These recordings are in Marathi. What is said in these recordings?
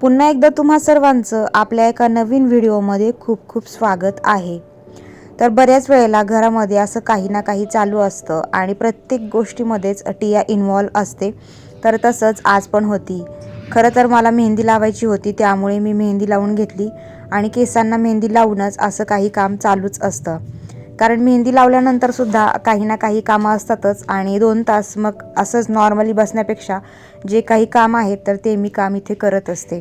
पुन्हा एकदा तुम्हा सर्वांचं आपल्या एका नवीन व्हिडिओमध्ये खूप खूप स्वागत आहे. तर बऱ्याच वेळेला घरामध्ये असं काही ना काही चालू असतं आणि प्रत्येक गोष्टीमध्येच टिया इन्वॉल्व असते. तर तसंच आज पण होती. खरं तर मला मेहंदी लावायची होती त्यामुळे मी मेहंदी लावून घेतली आणि केसांना मेहंदी लावूनच असं काही काम चालूच असतं. कारण मेहंदी लावल्यानंतर सुद्धा काही ना काही कामं असतातच आणि दोन तास मग असंच नॉर्मली बसण्यापेक्षा जे काही काम आहेत तर ते मी काम इथे करत असते.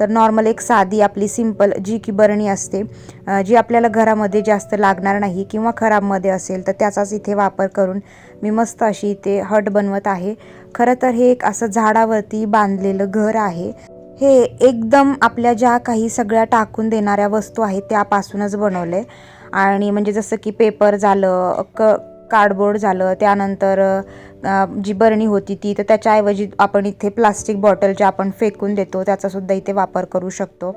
तर नॉर्मल एक साधी आपली सिंपल जी की बरणी असते जी आपल्याला घरामध्ये जास्त लागणार नाही किंवा खराबमध्ये असेल तर त्याचाच इथे वापर करून मी मस्त अशी इथे हट बनवत आहे. खरं तर हे एक असं झाडावरती बांधलेलं घर आहे. हे एकदम आपल्या ज्या काही सगळ्या टाकून देणाऱ्या वस्तू आहेत त्यापासूनच बनवले आणि म्हणजे जसं की पेपर झालं क कार्डबोर्ड झालं त्यानंतर जी बरणी होती ती तर त्याच्याऐवजी आपण इथे प्लास्टिक बॉटल ज्या आपण फेकून देतो त्याचासुद्धा इथे वापर करू शकतो.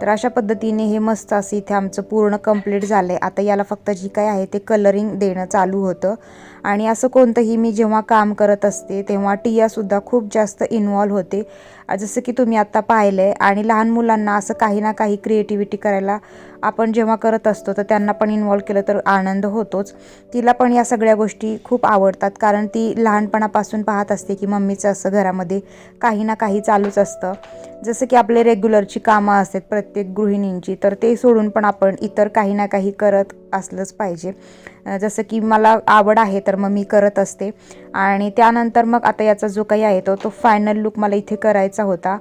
तर अशा पद्धतीने हे मस्त असं इथे आमचं पूर्ण कंप्लीट झालं आहे आता याला फक्त जी काय आहे ते कलरिंग देणं चालू होतं. आणि असं कोणतंही मी जेव्हा काम करत असते तेव्हा टियासुद्धा खूप जास्त इन्वॉल्व होते. जसं की तुम्ही आत्ता पाहिलं आहे आणि लहान मुलांना असं काही ना काही क्रिएटिव्हिटी करायला आपण जेव्हा करत असतो तर त्यांना पण इन्वॉल्व केलं तर आनंद होतोच. तिला पण या सगळ्या गोष्टी खूप आवडतात कारण ती लहानपणापासून पाहत असते की मम्मीचं असं घरामध्ये काही ना काही चालूच असतं. जसं की आपले रेग्युलरची कामं असतात प्रत्येक गृहिणींची तर ते सोडून पण आपण इतर काही ना काही करत असलंच पाहिजे. जसं की मला आवड आहे तर मग मी करत असते. आणि त्यानंतर मग आता याचा जो काही आहे तो तो फायनल लुक मला इथे करायचा होता.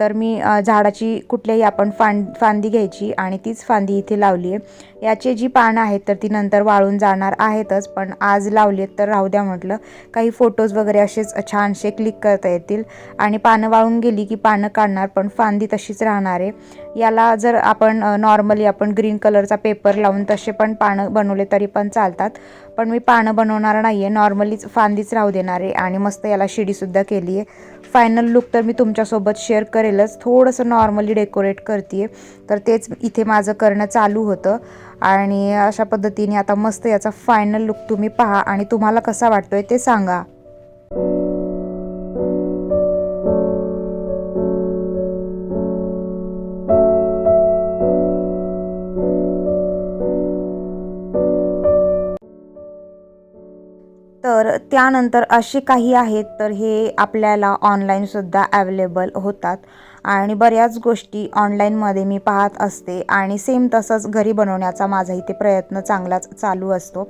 तर मी झाडाची कुठल्याही आपण फां फांदी घ्यायची आणि तीच फांदी इथे लावली आहे याची जी पानं आहेत तर ती नंतर वाळून जाणार आहेतच. पण आज लावली आहेत तर राहू द्या म्हटलं. काही फोटोज वगैरे असेच छानसे क्लिक करता येतील. आणि पानं वाळून गेली की पानं काढणार पण फांदी तशीच राहणार आहे. याला जर आपण नॉर्मली आपण ग्रीन कलरचा पेपर लावून तसे पण पानं बनवले तरी पण चालतात. पण मी पानं बनवणार नाही आहे नॉर्मलीच फांदीच राहू देणार आहे. आणि मस्त याला शिडीसुद्धा केली आहे. फायनल लुक तर मी तुमच्यासोबत शेअर करेलच. थोडंसं नॉर्मली डेकोरेट करते तर तेच इथे माझं करणं चालू होतं. आणि अशा पद्धतीने आता मस्त याचा फायनल लुक तुम्ही पहा आणि तुम्हाला कसा वाटतोय ते सांगा. तर त्यानंतर असे काही आहेत तर हे आपल्याला ऑनलाईनसुद्धा अवेलेबल होतात. आणि बऱ्याच गोष्टी ऑनलाईनमध्ये मी पाहत असते. आणि सेम तसंच घरी बनवण्याचा माझा इथे प्रयत्न चांगलाच चालू असतो.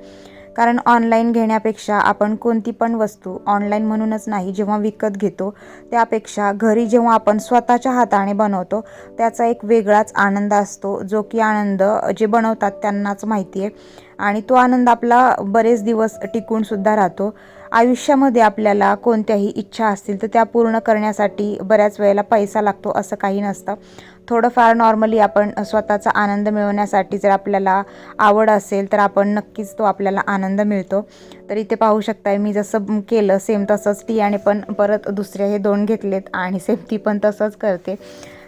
कारण ऑनलाईन घेण्यापेक्षा आपण कोणती पण वस्तू ऑनलाईन म्हणूनच नाही जेव्हा विकत घेतो त्यापेक्षा घरी जेव्हा आपण स्वतःच्या हाताने बनवतो त्याचा एक वेगळाच आनंद असतो जो की आनंद जे बनवतात त्यांनाच माहिती आहे. आणि तो आनंद आपला बरेच दिवस टिकूनसुद्धा राहतो. आयुष्यामध्ये आपल्याला कोणत्याही इच्छा असतील तर त्या पूर्ण करण्यासाठी बऱ्याच वेळेला पैसा लागतो असं काही नसतं. थोडंफार नॉर्मली आपण स्वतःचा आनंद मिळवण्यासाठी जर आपल्याला आवड असेल तर आपण नक्कीच तो आपल्याला आनंद मिळतो. तर इथे पाहू शकताय मी जसं केलं सेम तसंच टियाने पण परत दुसरे हे दोन घेतलेत आणि सेम ती पण तसंच करते.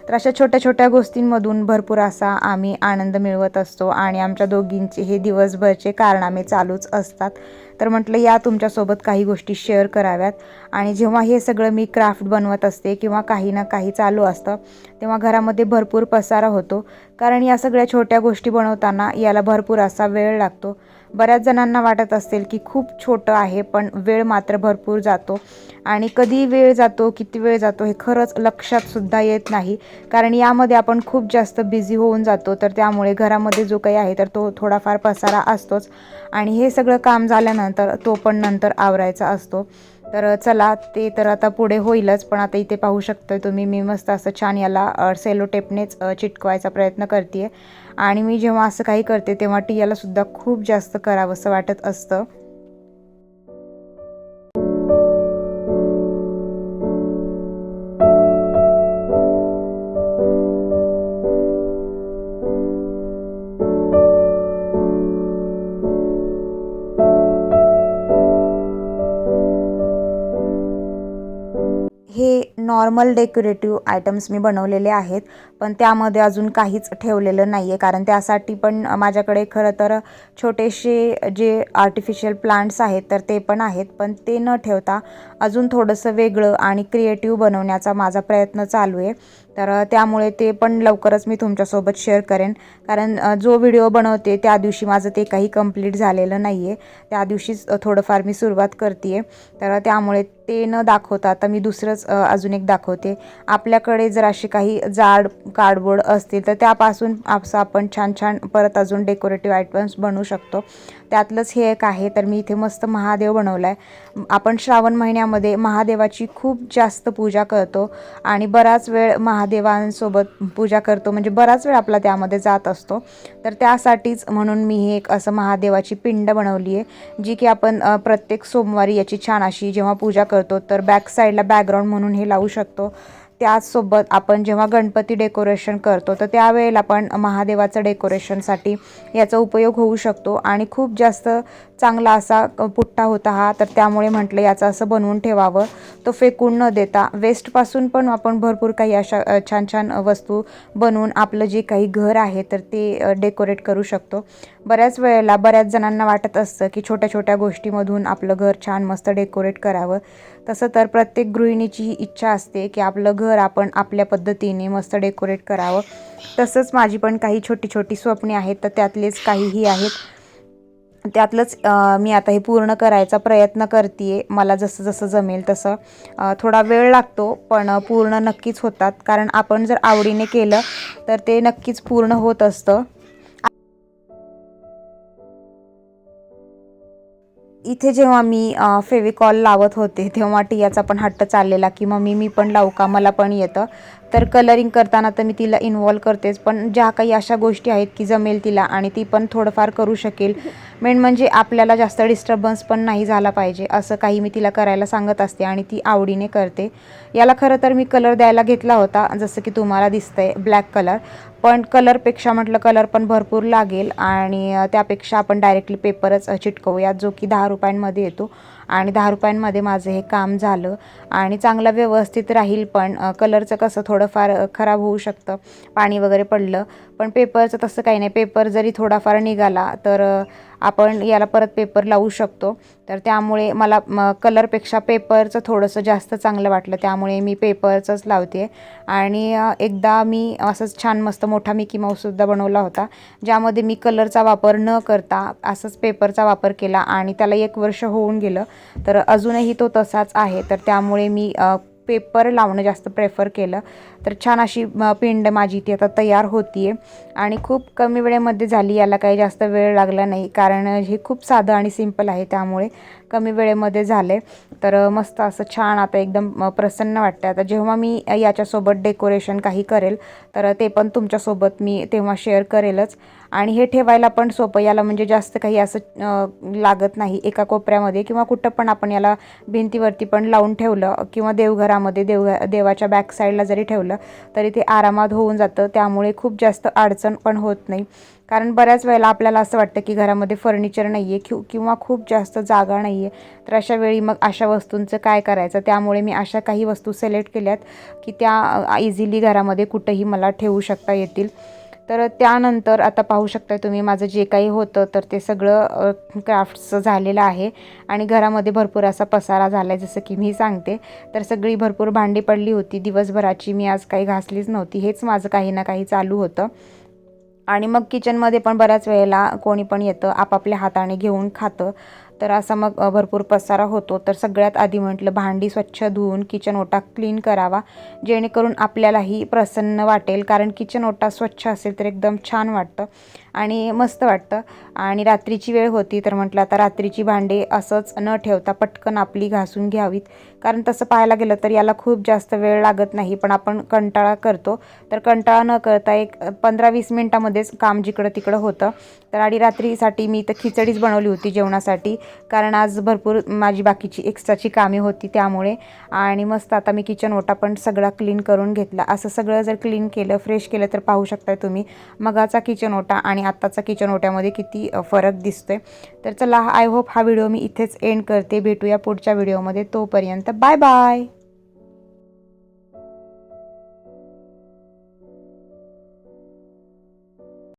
तर अशा छोट्या छोट्या गोष्टींमधून भरपूर असा आम्ही आनंद मिळवत असतो आणि आमच्या दोघींचे हे दिवसभरचे कारनामे चालूच असतात. तर म्हटलं या तुमच्यासोबत काही गोष्टी शेअर कराव्यात. आणि जेव्हा हे सगळं मी क्राफ्ट बनवत असते किंवा काही ना काही चालू असतं तेव्हा घरामध्ये भरपूर पसारा होतो. कारण या सगळ्या छोट्या गोष्टी बनवताना याला भरपूर असा वेळ लागतो. बऱ्याच जणांना वाटत असेल की खूप छोटं आहे पण वेळ मात्र भरपूर जातो. आणि कधी वेळ जातो किती वेळ जातो हे खरंच लक्षात सुद्धा येत नाही. कारण यामध्ये आपण खूप जास्त बिझी होऊन जातो तर त्यामुळे घरामध्ये जो काही आहे तर तो थोडाफार पसारा असतोच. आणि हे सगळं काम झाल्यानंतर तो पण नंतर आवरायचा असतो. तर चला ते तर आता पुढे होईलच पण आता इथे पाहू शकतोय तुम्ही. मी मस्त असं छान याला सेलो टेपनेच चिटकवायचा प्रयत्न करते आणि मी जेव्हा असं काही करते तेव्हा टी यालासुद्धा खूप जास्त करावंसं वाटत असतं. नॉर्मल डेकोरेटिव्ह आयटम्स मी बनवलेले आहेत पण त्यामध्ये अजून काहीच ठेवलेलं नाही आहे कारण त्यासाठी पण माझ्याकडे खरं तर छोटेसे जे आर्टिफिशियल प्लांट्स आहेत तर ते पण आहेत पण ते न ठेवता अजून थोडंसं वेगळं आणि क्रिएटिव्ह बनवण्याचा माझा प्रयत्न चालू आहे. तर त्यामुळे ते पण लवकरच मी तुमच्यासोबत शेअर करेन. कारण जो व्हिडिओ बनवते त्या दिवशी माझं ते काही कंप्लीट झालेलं नाही आहे त्या दिवशीच थोडंफार मी सुरुवात करते आहे तर त्यामुळे ते न दाखवता आता मी दुसरंच अजून एक दाखवते. आपल्याकडे जर असे काही जाड कार्डबोर्ड असतील तर त्यापासून असं आपण छान छान परत अजून डेकोरेटिव्ह आयटम्स बनवू शकतो. त्यातलंच हे एक आहे तर मी इथे मस्त महादेव बनवला आहे आपण श्रावण महिन्यामध्ये महादेवाची खूप जास्त पूजा करतो आणि बराच वेळ महादेवांसोबत पूजा करतो. म्हणजे बराच वेळ आपला त्यामध्ये जात असतो. तर त्यासाठीच म्हणून मी हे एक असं महादेवाची पिंड बनवली आहे जी की आपण प्रत्येक सोमवारी याची छान अशी जेव्हा पूजा करतो तर बॅक साईडला बॅकग्राऊंड म्हणून हे लावू शकतो. त्याचसोबत आपण जेव्हा गणपती डेकोरेशन करतो तर त्यावेळेला पण महादेवाचं डेकोरेशनसाठी याचा उपयोग होऊ शकतो. आणि खूप जास्त चांगला असा पुट्टा होता हा तर त्यामुळे म्हटलं याचं असं बनवून ठेवावं. तो फेकून न देता वेस्टपासून पण आपण भरपूर काही अशा छान छान वस्तू बनवून आपलं जे काही घर आहे तर ते डेकोरेट करू शकतो. बऱ्याच वेळेला बऱ्याच जणांना वाटत असतं की छोट्या छोट्या गोष्टीमधून आपलं घर छान मस्त डेकोरेट करावं. तसं तर प्रत्येक गृहिणीची ही इच्छा असते की आपलं घर आपण आपल्या पद्धतीने मस्त डेकोरेट करावं. तसंच माझी पण काही छोटी छोटी स्वप्ने आहेत तर त्यातलेच काहीही आहेत. त्यातलंच मी आता हे पूर्ण करायचा प्रयत्न करते आहे मला जसं जसं जमेल तसं थोडा वेळ लागतो पण पूर्ण नक्कीच होतात. कारण आपण जर आवडीने केलं तर ते नक्कीच पूर्ण होत असतं. इथे जेव्हा मी फेविकॉल लावत होते तेव्हा टियाचा पण हट्ट चाललेला की मम्मी मी पण लावू का? मला पण येतं. तर कलरिंग करताना तर मी तिला इन्वॉल्व करतेच. पण ज्या काही अशा गोष्टी आहेत की जमेल तिला आणि ती पण थोडंफार करू शकेल. मेन म्हणजे आपल्याला जास्त डिस्टर्बन्स पण नाही झाला पाहिजे असं काही मी तिला करायला सांगत असते आणि ती आवडीने करते. याला खरं तर मी कलर द्यायला घेतला होता जसं की तुम्हाला दिसतंय ब्लॅक कलर पण कलरपेक्षा म्हटलं कलर पण भरपूर लागेल आणि त्यापेक्षा आपण डायरेक्टली पेपरच चिटकवूयात जो की दहा रुपयांमध्ये येतो. आणि दहा रुपयांमध्ये माझं हे काम झालं. आणि चांगलं व्यवस्थित राहील पण कलरचं कसं थोडंफार खराब होऊ शकतं. पाणी वगैरे पडलं. पण पेपरचं तसं काही नाही. पेपर जरी थोडाफार निघाला तर आपण याला परत पेपर लावू शकतो. तर त्यामुळे मला म कलरपेक्षा पेपरचं थोडंसं जास्त चांगलं वाटलं. त्यामुळे मी पेपरचंच लावते. आणि एकदा मी असंच छान मस्त मोठा मिकी माऊससुद्धा बनवला होता. ज्यामध्ये मी कलरचा वापर न करता असंच पेपरचा वापर केला आणि त्याला एक वर्ष होऊन गेलं. तर अजूनही तो तसाच आहे. तर त्यामुळे मी पेपर लावणं जास्त प्रेफर केलं. तर छान अशी पिंड माझी ती आता तयार होती आहे आणि खूप कमी वेळेमध्ये झाली याला काही जास्त वेळ लागला नाही. कारण हे खूप साधं आणि सिंपल आहे त्यामुळे कमी वेळेमध्ये झाले तर मस्त असं छान आता एकदम प्रसन्न वाटतं आता जेव्हा मी याच्यासोबत डेकोरेशन काही करेल तर ते पण तुमच्यासोबत मी तेव्हा शेअर करेलच. आणि हे ठेवायला पण सोपं याला म्हणजे जास्त काही असं लागत नाही एका कोपऱ्यामध्ये. किंवा कुठं पण आपण याला भिंतीवरती पण लावून ठेवलं किंवा देवघरामध्ये देवघ देवाच्या बॅक साईडला जरी ठेवलं तरी ते आरामात होऊन जातं. त्यामुळे खूप जास्त अडचण पण होत नाही. कारण बऱ्याच वेळेला आपल्याला असं वाटतं की घरामध्ये फर्निचर नाही आहे कि किंवा खूप जास्त जागा नाही आहे तर अशा वेळी मग अशा वस्तूंचं काय करायचं? त्यामुळे मी अशा काही वस्तू सिलेक्ट केल्यात की त्या इझिली घरामध्ये कुठंही मला ठेवू शकता येतील. तर त्यानंतर आता पाहू शकता तुम्ही माझं जे काही होतं तर ते सगळं क्राफ्ट्सचं झालेलं आहे. आणि घरामध्ये भरपूर असा पसारा झाला आहे जसं की मी सांगते. तर सगळी भरपूर भांडी पडली होती. दिवसभराची मी आज काही घासलीच नव्हती. हेच माझं काही ना काही चालू होतं. आणि मग किचनमध्ये पण बऱ्याच वेळेला कोणी पण येतं आपापल्या हाताने घेऊन खातं. तर असा मग भरपूर पसारा होतो. तर सगळ्यात आधी म्हटलं भांडी स्वच्छ धुवून किचन ओटा क्लीन करावा जेणेकरून आपल्यालाही प्रसन्न वाटेल. कारण किचन ओटा स्वच्छ असेल तर एकदम छान वाटतं. आणि मस्त वाटतं. आणि रात्रीची वेळ होती तर म्हटलं आता रात्रीची भांडे असंच न ठेवता पटकन आपली घासून घ्यावीत. कारण तसं पाहायला गेलं तर याला खूप जास्त वेळ लागत नाही पण आपण कंटाळा करतो. तर कंटाळा न करता एक पंधरा वीस मिनटामध्येच काम जिकडं तिकडं होतं. तर आणि रात्रीसाठी मी तर खिचडीच बनवली होती जेवणासाठी. कारण आज भरपूर माझी बाकीची एक्स्ट्राची कामे होती त्यामुळे. आणि मस्त आता मी किचन ओटा पण सगळा क्लीन करून घेतला. असं सगळं जर क्लीन केलं फ्रेश केलं तर पाहू शकताय तुम्ही. मगाचा किचन ओटा आणि आणि आत्ताचा किचन ओट्यामध्ये किती फरक दिसतोय. तर चला आय होप हा व्हिडिओ मी इथेच एंड करते. भेटूया पुढच्या व्हिडिओमध्ये. तोपर्यंत बाय बाय.